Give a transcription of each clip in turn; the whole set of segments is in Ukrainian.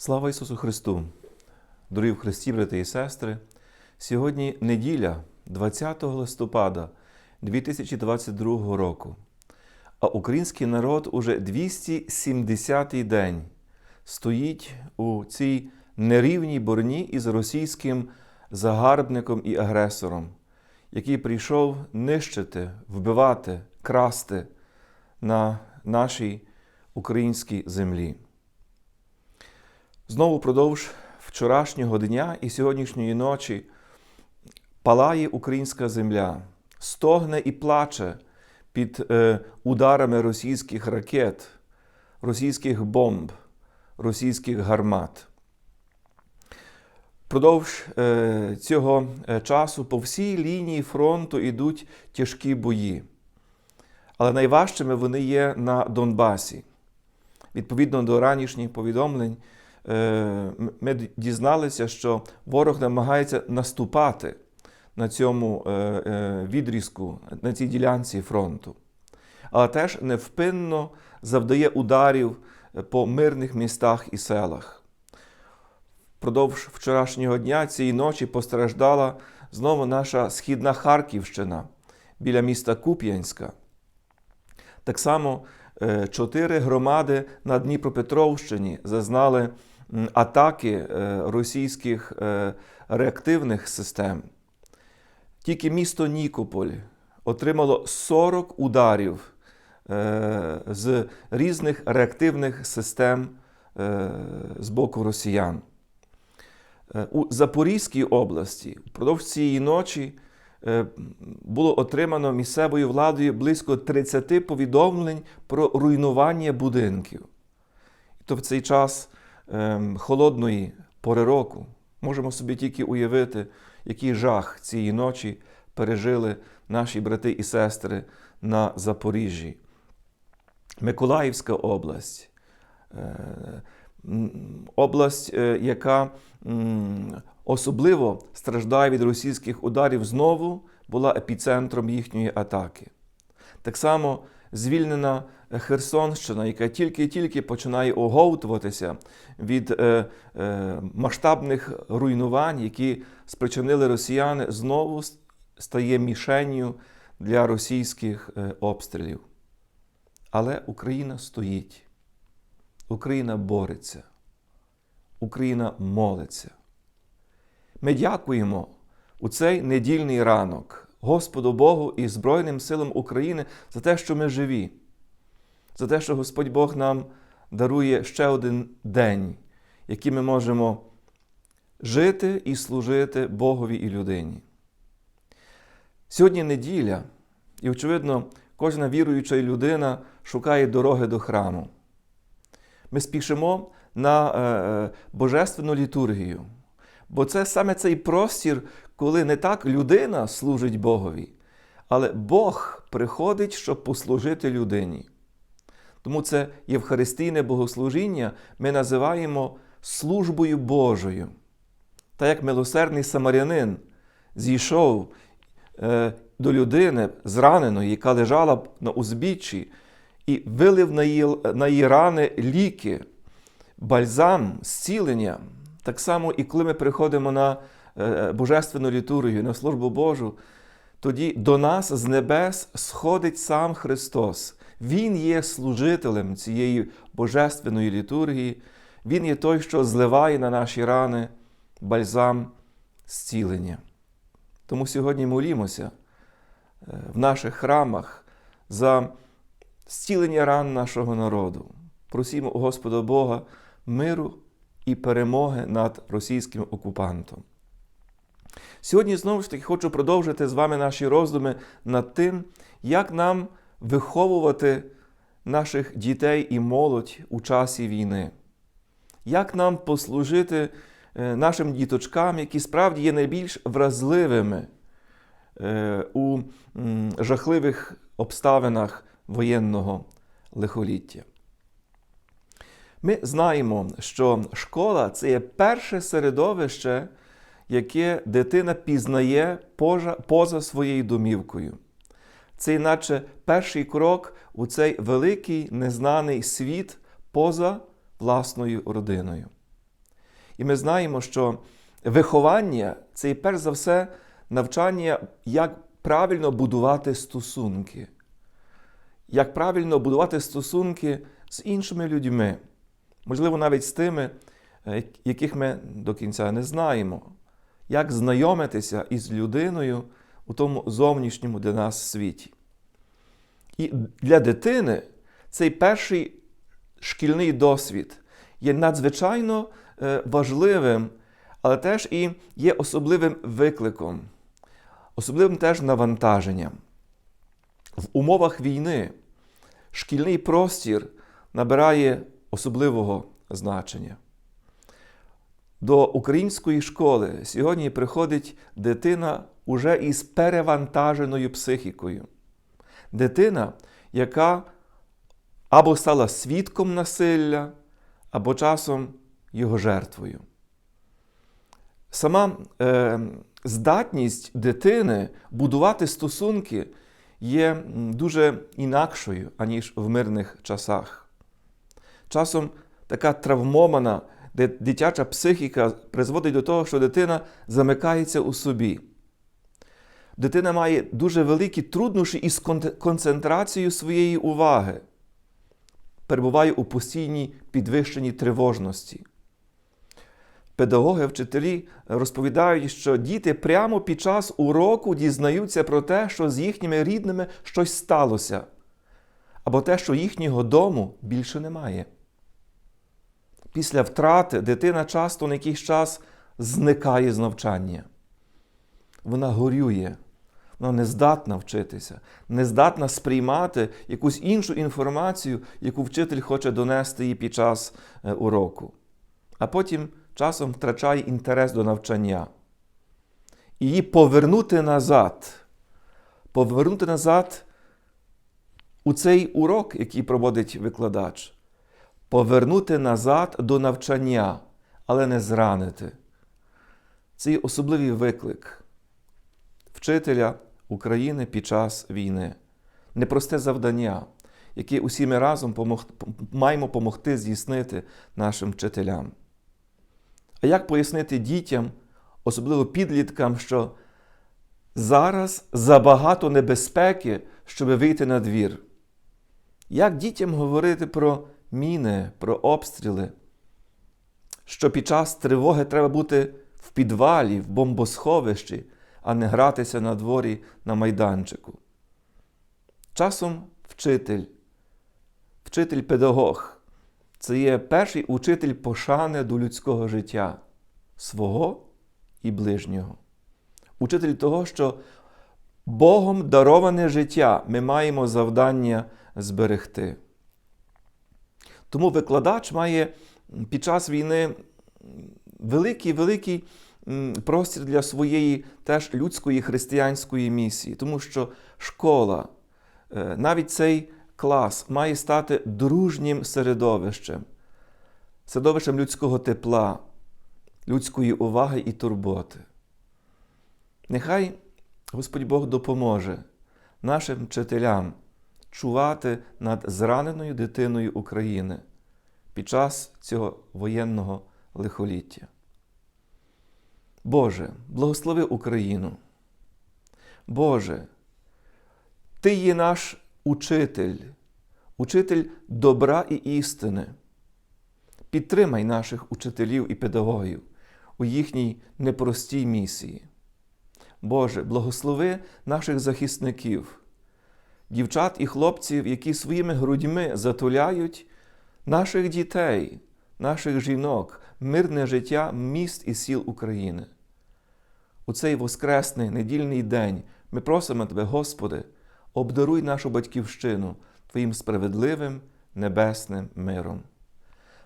Слава Ісусу Христу! Дорогі в Христі, брати і сестри! Сьогодні неділя, 20 листопада 2022 року. А український народ уже 270-й день стоїть у цій нерівній борні із російським загарбником і агресором, який прийшов нищити, вбивати, красти на нашій українській землі. Знову впродовж вчорашнього дня і сьогоднішньої ночі палає українська земля, стогне і плаче під е, ударами російських ракет, російських бомб, російських гармат. Продовж е, цього е, часу по всій лінії фронту йдуть тяжкі бої. Але найважчими вони є на Донбасі. Відповідно до ранішніх повідомлень, ми дізналися, що ворог намагається наступати на цьому е, е, відрізку, на цій ділянці фронту, але теж невпинно завдає ударів по мирних містах і селах. Впродовж вчорашнього дня цієї ночі постраждала знову наша східна Харківщина біля міста Куп'янська. Так само е, чотири громади на Дніпропетровщині зазнали атаки е, російських е, реактивних систем. Тільки місто Нікополь отримало 40 ударів з різних реактивних систем з боку росіян. У Запорізькій області впродовж цієї ночі було отримано місцевою владою близько 30 повідомлень про руйнування будинків. То в цей час холодної пори року можемо собі тільки уявити, який жах цієї ночі пережили наші брати і сестри на Запоріжжі. Миколаївська область. Область, е, яка особливо страждає від російських ударів, знову була епіцентром їхньої атаки. Так само звільнена Херсонщина, яка тільки-тільки починає оговтуватися від е, е, масштабних руйнувань, які спричинили росіяни, знову стає мішенню для російських е, обстрілів. Але Україна стоїть. Україна бореться, Україна молиться. Ми дякуємо у цей недільний ранок Господу Богу і Збройним силам України за те, що ми живі, за те, що Господь Бог нам дарує ще один день, який ми можемо жити і служити Богові і людині. Сьогодні неділя, і, очевидно, кожна віруюча людина шукає дороги до храму. Ми спішимо на е, божественну літургію. Бо це саме цей простір, коли не так людина служить Богові, але Бог приходить, щоб послужити людині. Тому це Євхаристійне богослужіння ми називаємо службою Божою. Та як милосердний самарянин зійшов е, до людини зраненої, яка лежала на узбіччі, і вилив на її, на її рани ліки, бальзам, зцілення. Так само, і коли ми приходимо на Божественну літургію, на службу Божу, тоді до нас з небес сходить сам Христос. Він є служителем цієї божественної літургії, Він є той, що зливає на наші рани бальзам зцілення. Тому сьогодні молімося е, в наших храмах за зцілення ран нашого народу. Просімо у Господа Бога миру і перемоги над російським окупантом. Сьогодні знову ж таки хочу продовжити з вами наші роздуми над тим, як нам виховувати наших дітей і молодь у часі війни, як нам послужити е, нашим діточкам, які справді є найбільш вразливими е, у жахливих обставинах воєнного лихоліття. Ми знаємо, що школа це є перше середовище, яке дитина пізнає поза своєю домівкою. Це іначе перший крок у цей великий незнаний світ поза власною родиною. І ми знаємо, що виховання це перш за все навчання, як правильно будувати стосунки, як правильно будувати стосунки з іншими людьми, можливо, навіть з тими, е, яких ми до кінця не знаємо, як знайомитися із людиною у тому зовнішньому для нас світі. І для дитини цей перший шкільний досвід є надзвичайно е, важливим, але теж і є особливим викликом, особливим теж навантаженням. В умовах війни шкільний простір набирає особливого значення. До української школи сьогодні приходить дитина уже із перевантаженою психікою. Дитина, яка або стала свідком насилля, або часом його жертвою. Сама е, здатність дитини будувати стосунки є дуже інакшою, аніж в мирних часах. Часом така травмована де дитяча психіка призводить до того, що дитина замикається у собі. Дитина має дуже великі труднощі із концентрацією своєї уваги, перебуває у постійній підвищеній тривожності. Педагоги, вчителі розповідають, що діти прямо під час уроку дізнаються про те, що з їхніми рідними щось сталося, або те, що їхнього дому більше немає. Після втрати дитина часто на якийсь час зникає з навчання. Вона горює, вона не здатна вчитися, не здатна сприймати якусь іншу інформацію, яку вчитель хоче донести їй під час е, уроку. А потім часом втрачає інтерес до навчання. І її повернути назад, повернути назад у цей урок, який проводить викладач повернути назад до навчання, але не зранити. Це є особливий виклик вчителя України під час війни. Непросте завдання, яке усі ми разом помог... маємо допомогти здійснити нашим вчителям. А як пояснити дітям, особливо підліткам, що зараз забагато небезпеки, щоб вийти на двір? Як дітям говорити про міни, про обстріли, що під час тривоги треба бути в підвалі, в бомбосховищі, а не гратися на дворі на майданчику. Часом вчитель, вчитель-педагог це є перший учитель пошани до людського життя, свого і ближнього. Учитель того, що Богом дароване життя ми маємо завдання зберегти. Тому викладач має під час війни великий великий простір для своєї теж людської християнської місії, тому що школа, е, навіть цей клас має стати дружнім середовищем, середовищем людського тепла, людської уваги і турботи. Нехай Господь Бог допоможе нашим вчителям чувати над зраненою дитиною України під час цього воєнного лихоліття. Боже, благослови Україну. Боже, Ти є наш учитель, учитель добра і істини. Підтримай наших учителів і педагогів у їхній непростій місії. Боже, благослови наших захисників, дівчат і хлопців, які своїми грудьми затуляють наших дітей, наших жінок, мирне життя міст і сіл України. У цей воскресний недільний день ми просимо Тебе, Господи, обдаруй нашу батьківщину Твоїм справедливим небесним миром.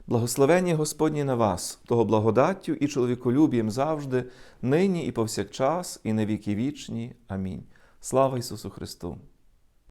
Благословення Господні на вас, того благодаттю і чоловіколюбієм завжди, нині і повсякчас, і на віки вічні. Амінь. Слава Ісусу Христу!